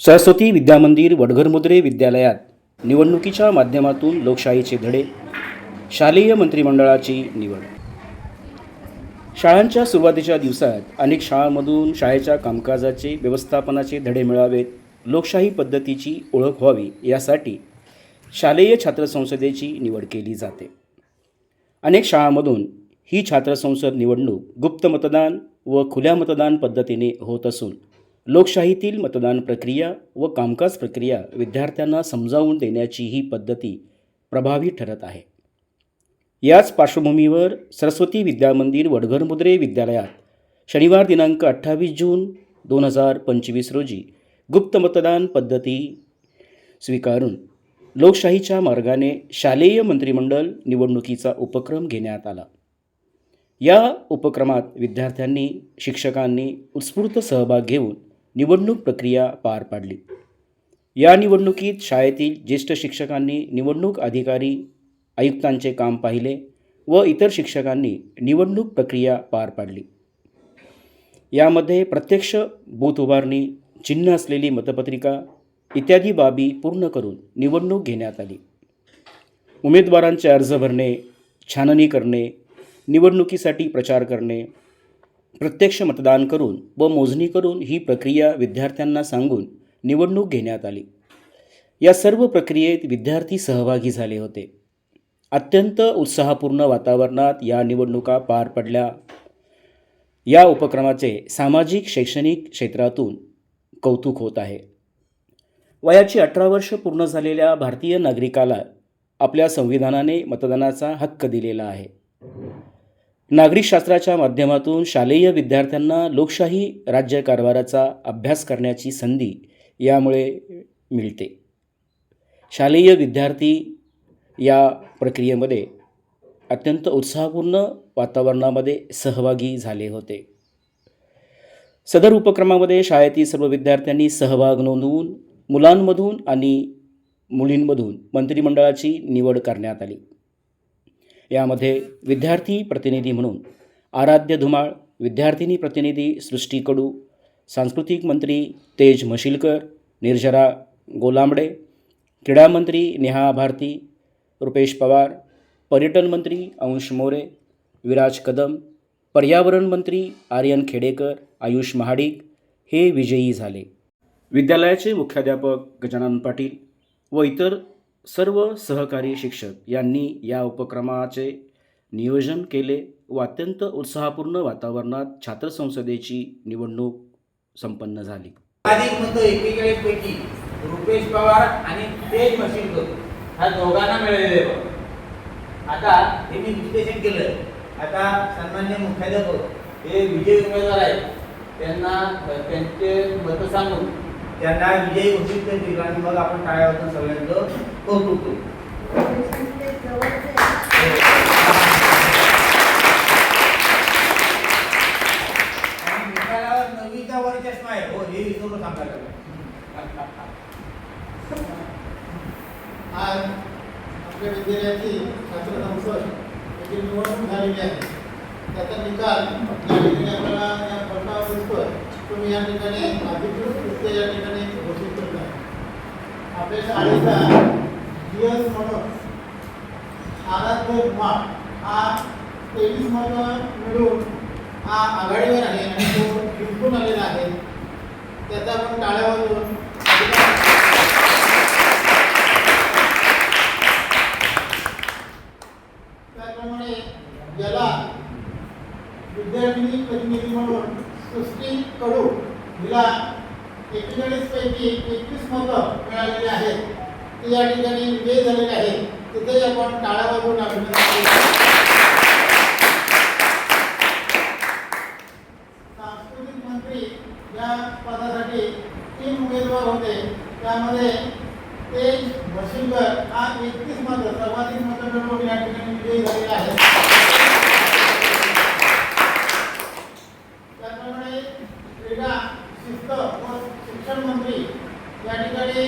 सरस्वती विद्यामंदिर वडघरमुद्रे विद्यालयात निवडणुकीच्या माध्यमातून लोकशाहीचे धडे शालेय मंत्रिमंडळाची निवड. शाळांच्या सुरुवातीच्या दिवसात अनेक शाळांमधून शाळेच्या कामकाजाचे व्यवस्थापनाचे धडे मिळावेत लोकशाही पद्धतीची ओळख व्हावी यासाठी शालेय छात्रसंसदेची निवड केली जाते. अनेक शाळांमधून ही छात्रसंसद निवडणूक गुप्त मतदान व खुल्या मतदान पद्धतीने होत असून लोकशाहीतील मतदान प्रक्रिया व कामकाज प्रक्रिया विद्यार्थ्यांना समजावून देण्याची ही पद्धती प्रभावी ठरत आहे. याच पार्श्वभूमीवर सरस्वती विद्यामंदिर वडघरमुद्रे विद्यालयात शनिवार दिनांक अठ्ठावीस जून दोन हजार पंचवीस रोजी गुप्त मतदान पद्धती स्वीकारून लोकशाहीच्या मार्गाने शालेय मंत्रिमंडळ निवडणुकीचा उपक्रम घेण्यात आला. या उपक्रमात विद्यार्थ्यांनी शिक्षकांनी उत्स्फूर्त सहभाग घेऊन निवडणूक प्रक्रिया पार पाडली. या निवडणुकीत शाळेतील ज्येष्ठ शिक्षकांनी निवडणूक अधिकारी आयुक्तांचे काम पाहिले व इतर शिक्षकांनी निवडणूक प्रक्रिया पार पाडली. यामध्ये प्रत्यक्ष बूथ उभारणी चिन्ह असलेली मतपत्रिका इत्यादी बाबी पूर्ण करून निवडणूक घेण्यात आली. उमेदवारांचे अर्ज भरणे छाननी करणे निवडणुकीसाठी प्रचार करणे प्रत्यक्ष मतदान करून व मोजणी करून ही प्रक्रिया विद्यार्थ्यांना सांगून निवडणूक घेण्यात आली. या सर्व प्रक्रियेत विद्यार्थी सहभागी झाले होते. अत्यंत उत्साहपूर्ण वातावरणात या निवडणुका पार पडल्या. या उपक्रमाचे सामाजिक शैक्षणिक क्षेत्रातून कौतुक होत आहे. वयाची अठरा वर्ष पूर्ण झालेल्या भारतीय नागरिकाला आपल्या संविधानाने मतदानाचा हक्क दिलेला आहे. नागरिकशास्त्राच्या माध्यमातून शालेय विद्यार्थ्यांना लोकशाही राज्यकारभाराचा अभ्यास करण्याची संधी यामुळे मिळते. शालेय विद्यार्थी या प्रक्रियेमध्ये अत्यंत उत्साहपूर्ण वातावरणामध्ये सहभागी झाले होते. सदर उपक्रमामध्ये शाळेतील सर्व विद्यार्थ्यांनी सहभाग नोंदवून मुलांमधून आणि मुलींमधून मंत्रिमंडळाची निवड करण्यात आली. यामध्ये विद्यार्थी प्रतिनिधी म्हणून आराध्य धुमाळ विद्यार्थिनी प्रतिनिधी सृष्टी कडू सांस्कृतिक मंत्री तेज मशिलकर निर्जरा गोलांबडे क्रीडा मंत्री नेहा भारती रुपेश पवार पर्यटन मंत्री अंश मोरे विराज कदम पर्यावरण मंत्री आर्यन खेडेकर आयुष महाडिक हे विजयी झाले. विद्यालयाचे मुख्याध्यापक गजानन पाटील व इतर सर्व सहकारी शिक्षक यांनी या उपक्रमाचे नियोजन केले व अत्यंत उत्साहपूर्ण वातावरणात छात्र संसदेची निवडणूक संपन्न झाली. अधिक रुपेश पवार आणि तेज मशीन ह्या दोघांना मिळालेले आता हे मी विश्लेषण केलं. आता सन्मान्य मुख्याध्यापक हे विजय उमेदवार आहेत. त्यांना त्यांचे मतं सांगून त्यांना विजयी घोषित करतील आणि मग आपण टाळ्यावर सगळ्यांचं कौतुक करू. आणि वर चष्मा आहे हो हे विसरून सांगायला आज आपल्या विद्यालयाची छात्र संसद याची निवडणूक झालेली आहे. त्याचा निकाल या ठिकाणी आपल्याला या दिसतोय. तुम्ही या ठिकाणी अधिकृतरित्या या ठिकाणी घोषित करता आपल्या शाळेचा जीएस म्हणून आराध्य कुमार हा तेवीस मतं मिळून हा आघाडीवर आहे आणि तो जिंकून आलेला आहे. त्याचा आपण टाळ्या वाजवून त्याप्रमाणे ज्याला विद्यार्थिनी प्रतिनिधी म्हणून सृष्टी कडू हिला एकेचाळीस पैकी एकवीस मतं मिळालेली आहेत. ते या ठिकाणी विजयी झालेले आहेत. तिथे आपण टाळ्या वाजवून अभिनंदन सांस्कृतिक मंत्री या पदासाठी तीन उमेदवार होते. त्यामध्ये ते मशिलकर हा एकतीस मतं सर्वाधिक मतं मिळवून या ठिकाणी विजयी झालेले आहेत व शिक्षण मंत्री या ठिकाणी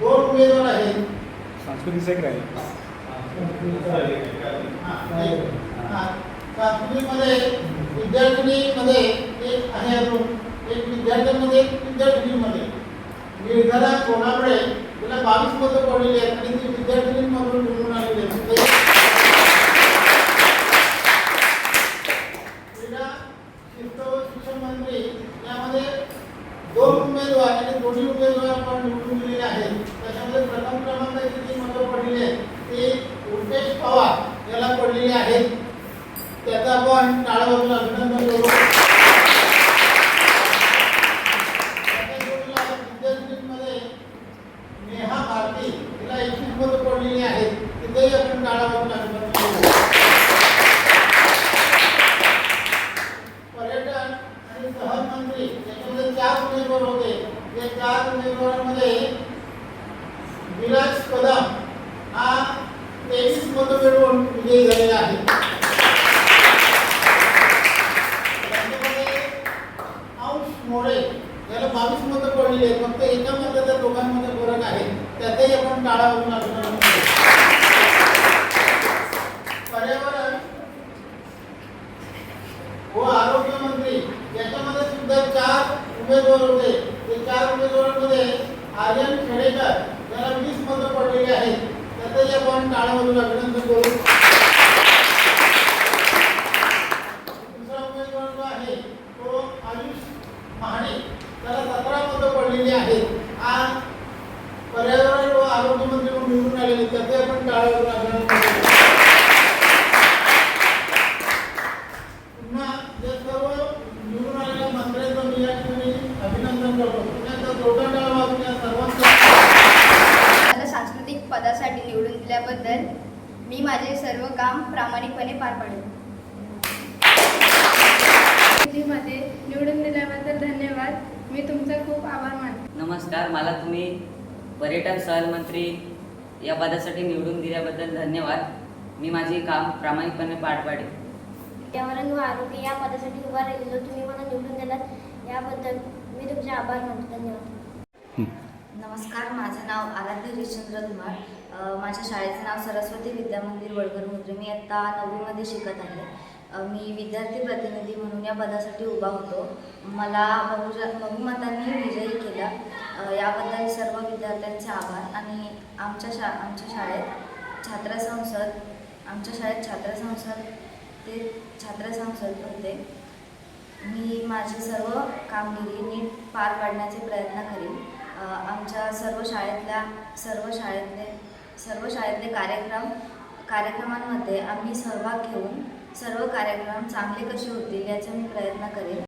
दोन उमेदवार आहेत. सांस्कृतिक नाही. हा, सांस्कृतिकमध्ये विद्यार्थिनीमध्ये एक आहे अजून. एक विद्यार्थ्यांमध्ये एक विद्यार्थिनीमध्ये. निर्धारा कोणाकडे? तिला बावीस मतं पडलेली आहेत आणि ती विद्यार्थिनींमधून निवडून आलेली आहे ते क्रीडा शिस्त व शिक्षण मंत्री यामध्ये दोन उमेदवार आणि दोन्ही उमेदवार आपण निवडून दिलेले आहेत त्याच्यामध्ये प्रथम क्रमांकाची जी मतं पडलेली आहेत ते रुपेश पवार याला पडलेली आहेत. त्याचा आपण टाळावरून अभिनंदन करू. पर्यटन आणि सहमंत्री याच्यामध्ये चार उमेदवार होते. चार उमेदवारांमध्ये विराज कदम हा तेवीस मतं मिळवून विजयी झालेला आहे. अंश मोरे याला बावीस मतं पडलेली आहेत फक्त एका मताच्या दोघांमध्ये फरक आहे. त्यातही आपण टाळावरून अभिनंदन पर्यावरण व आरोग्य मंत्री याच्यामध्ये सुद्धा चार उमेदवार होते. ते चार उमेदवारांमध्ये आर्यन खेडेकर याला वीस मतं पडलेली आहेत. त्यातही आपण काळामधून अभिनंदन करू दुसरा उमेदवार जो आहे तो आयुष महाणे. त्याला सतरा मतं पडलेली आहेत. आज पर्यावरण व आरोग्य मंत्री म्हणून निवडून आलेले त्याचे आपण टाळामधून अभिनंदन करू पुन्हा या सर्व निवडून आलेल्या मंत्र्यांचं मी या ठिकाणी अभिनंदन करतो पुण्याचा जोरदार टाळा वाजून या सर्वांचं मला सांस्कृतिक पदासाठी निवडून दिल्याबद्दल मी माझे सर्व काम प्रामाणिकपणे पार पाडेल मध्ये निवडून दिल्याबद्दल धन्यवाद. मी तुमचा खूप आभार मानते. नमस्कार मला तुम्ही पर्यटन सहलमंत्री या पदासाठी निवडून दिल्याबद्दल धन्यवाद. मी माझे काम प्रामाणिकपणे पार पाडेल पर्यावरण व आरोग्य या पदासाठी उभा राहिलेलो तुम्ही मला निवडून दिलात याबद्दल मी तुमचे आभार मानतो. धन्यवाद. नमस्कार माझं नाव आराध्य हरिश्चंद्र धुमाळ माझ्या शाळेचं नाव सरस्वती विद्यामंदिर वडगर मुद्रे. मी आत्ता नववीमध्ये शिकत आहे. मी विद्यार्थी प्रतिनिधी म्हणून या पदासाठी उभा होतो. मला बहुजा बहुमतांनी विजयी केला. याबद्दल सर्व विद्यार्थ्यांचे आभार. आणि आमच्या शा आमच्या शाळेत छात्रसंसद आमच्या शाळेत छात्रसंसद ते छात्रसंसद होते. मी माझी सर्व कामगिरी नीट पार पाडण्याचे प्रयत्न करीन. आमच्या सर्व शाळेतल्या सर्व शाळेतले सर्व शाळेतले कार्यक्रम कार्यक्रमांमध्ये आम्ही सहभाग घेऊन सर्व कार्यक्रम चांगले कसे होतील याचा मी प्रयत्न करेन.